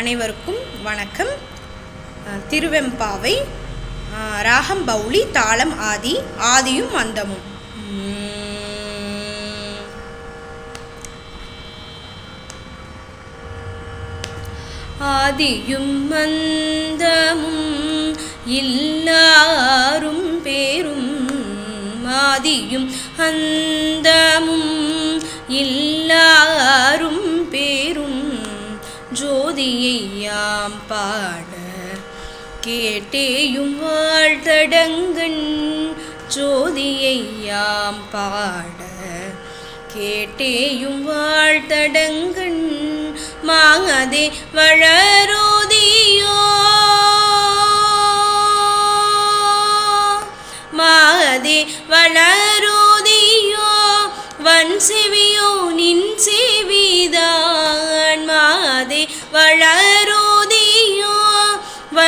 அனைவருக்கும் வணக்கம். திருவெம்பாவை ராகம் பௌளி தாளம் ஆதி ஆதியும் அந்தமும் ஆதியும் மந்தமும் இல்லாரும் பேரும் ஆதியும் அந்தமும் யாம் பாட கேட்டேயும் வாழ்த்தடங்கண் ஜோதியை யாம் பாட கேட்டேயும் வாழ்த்தடங்கண் மாங்கதே வளரோதியோ. மாகதே வளரோதியோ வன் செவியோ நின் செவிதான் மாதே வளரோதியோ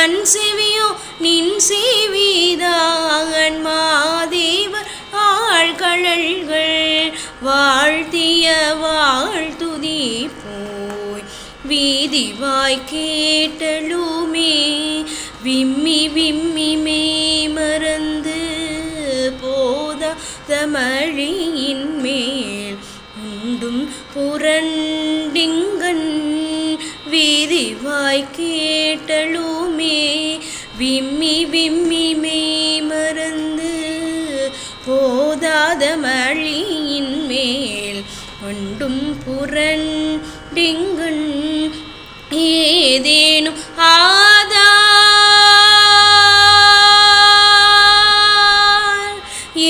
கண் செவியோ நின் செவிதாகன் மாதேவர் ஆழ்கழல்கள் வாழ்த்திய வாழ்த்துதி போய். வீதிவாய் கேட்டலுமே விம்மி விம்மி மே மறந்து போத தமழியின் மேல். உண்டும் புரண்டிங் விம்மி விம்மி மே மறந்து போதாத மழியின் மேல் ஒண்டும் புரண்டிங்கன் ஏதேனும் ஆதா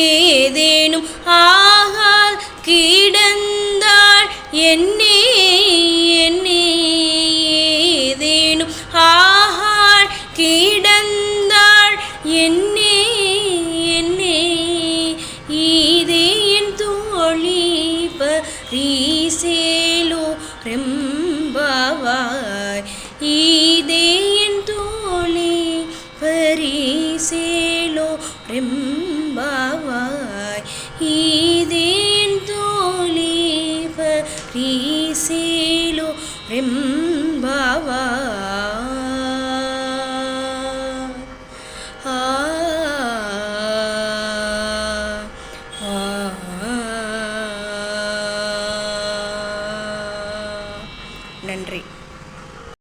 ஏதேனும் ஆகால் கிடந்தாள் என்னே என்னே என்னே இதே என் தோழி பரிசேலோ ரெம்பவாய். இதே என் தோழி பரிசேலோ ரெம்பவாய். இதே என் தோழி பரி நன்றி.